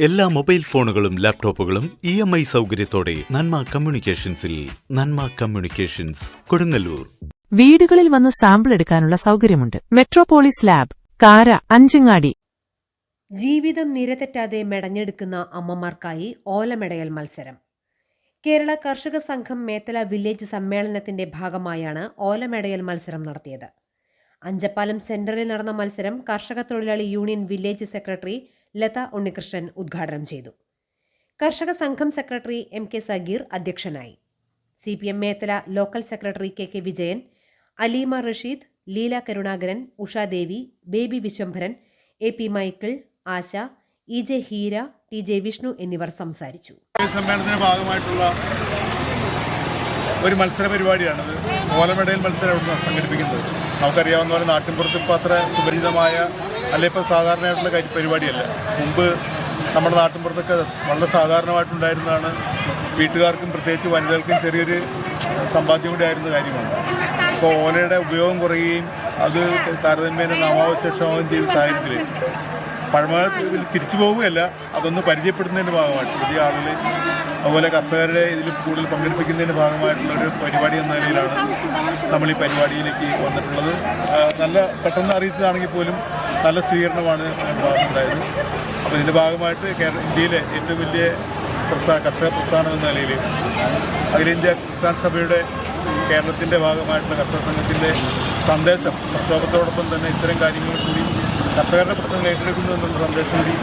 എല്ലാ മൊബൈൽ ഫോണുകളും ലാപ്ടോപ്പുകളും ഇ എം ഐ സൗകര്യത്തോടെ നന്മ കമ്മ്യൂണിക്കേഷൻസിൽ നന്മ കമ്മ്യൂണിക്കേഷൻസ് കൊടുങ്ങല്ലൂർ. വീടുകളിൽ വന്ന് സാമ്പിൾ എടുക്കാനുള്ള സൗകര്യമുണ്ട്. മെട്രോപോളിസ് ലാബ് കാര അഞ്ചങ്ങാടി. ജീവിതം നിരതെറ്റാതെ മെടഞ്ഞെടുക്കുന്ന അമ്മമാർക്കായി ഓലമെടയൽ മത്സരം. കേരള കർഷക സംഘം മേത്തല വില്ലേജ് സമ്മേളനത്തിന്റെ ഭാഗമായാണ് ഓലമെടയൽ മത്സരം നടത്തിയത്. അഞ്ചപ്പാലം സെന്ററിൽ നടന്ന മത്സരം കർഷക തൊഴിലാളി union village secretary Latha Unnikrishnan ഉദ്ഘാടനം ചെയ്തു. കർഷക സംഘം സെക്രട്ടറി എം കെ സഗീർ അധ്യക്ഷനായി. C P M Methala local secretary K K Vijayan Aleema Rasheed Leela Karunakaran Ushadevi Baby Vishwambharan A P Michael Asha E J Heera T J Vishnu എന്നിവർ സംസാരിച്ചു. സമ്മേളനത്തിന്റെ ഭാഗമായിട്ടുള്ള ഒരു മത്സര പരിപാടിയാണത് ഓലമേടയിൽ മത്സരം സംഘടിപ്പിക്കുന്നത്. നമുക്കറിയാവുന്ന പോലെ നാട്ടിൻപുറത്ത് ഇപ്പോൾ അത്ര സുപരിചിതമായ അല്ലെ ഇപ്പോൾ സാധാരണയായിട്ടുള്ള കാര്യം പരിപാടിയല്ല. മുമ്പ് നമ്മുടെ നാട്ടിൻപുറത്തൊക്കെ വളരെ സാധാരണമായിട്ടുണ്ടായിരുന്നതാണ്. വീട്ടുകാർക്കും പ്രത്യേകിച്ച് വനിതകൾക്കും ചെറിയൊരു സമ്പാദ്യം കൂടി ആയിരുന്ന കാര്യമാണ്. ഇപ്പോൾ ഓലയുടെ ഉപയോഗം കുറയുകയും അത് താരതമ്യേന നാമാവശേഷമാവുകയും ചെയ്ത സാഹചര്യത്തിൽ പഴമകാലത്ത് തിരിച്ചു പോവുകയല്ല അതൊന്ന് പരിചയപ്പെടുന്നതിന്റെ ഭാഗമായിട്ട് പുതിയ ആളുകൾ അതുപോലെ കർഷകരുടെ ഇതിൽ കൂടുതൽ പങ്കെടുപ്പിക്കുന്നതിന്റെ ഭാഗമായിട്ടുള്ള ഒരു പരിപാടി എന്ന നിലയിലാണ് നമ്മൾ ഈ പരിപാടിയിലേക്ക് വന്നിട്ടുള്ളത്. നല്ല പെട്ടെന്ന് അറിയിച്ചതാണെങ്കിൽ പോലും നല്ല സ്വീകരണമാണ് ഉണ്ടായത് അപ്പോൾ ഇതിന്റെ ഭാഗമായിട്ട് കേരള ഇന്ത്യയിലെ ഏറ്റവും വലിയ പ്രസ്ഥാ കർഷക പ്രസ്ഥാനം എന്ന നിലയിൽ അഖിലേന്ത്യാ കിസാൻ സഭയുടെ കേരളത്തിന്റെ ഭാഗമായിട്ടുള്ള കർഷക സംഘത്തിന്റെ സന്ദേശം പ്രക്ഷോഭത്തോടൊപ്പം തന്നെ ഇത്തരം കാര്യങ്ങൾ കൂടി കർഷകരുടെ പ്രശ്നങ്ങൾ ഏറ്റെടുക്കുന്നു എന്നുള്ള സന്ദേശം കൂടി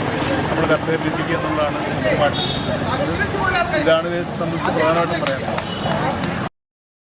നമ്മൾ കർഷകരിൽ എത്തിക്കുക എന്നുള്ളതാണ് ഇതാണ് ഇത് സംബന്ധിച്ച് പ്രധാനമായിട്ടും പറയാനുള്ളത്.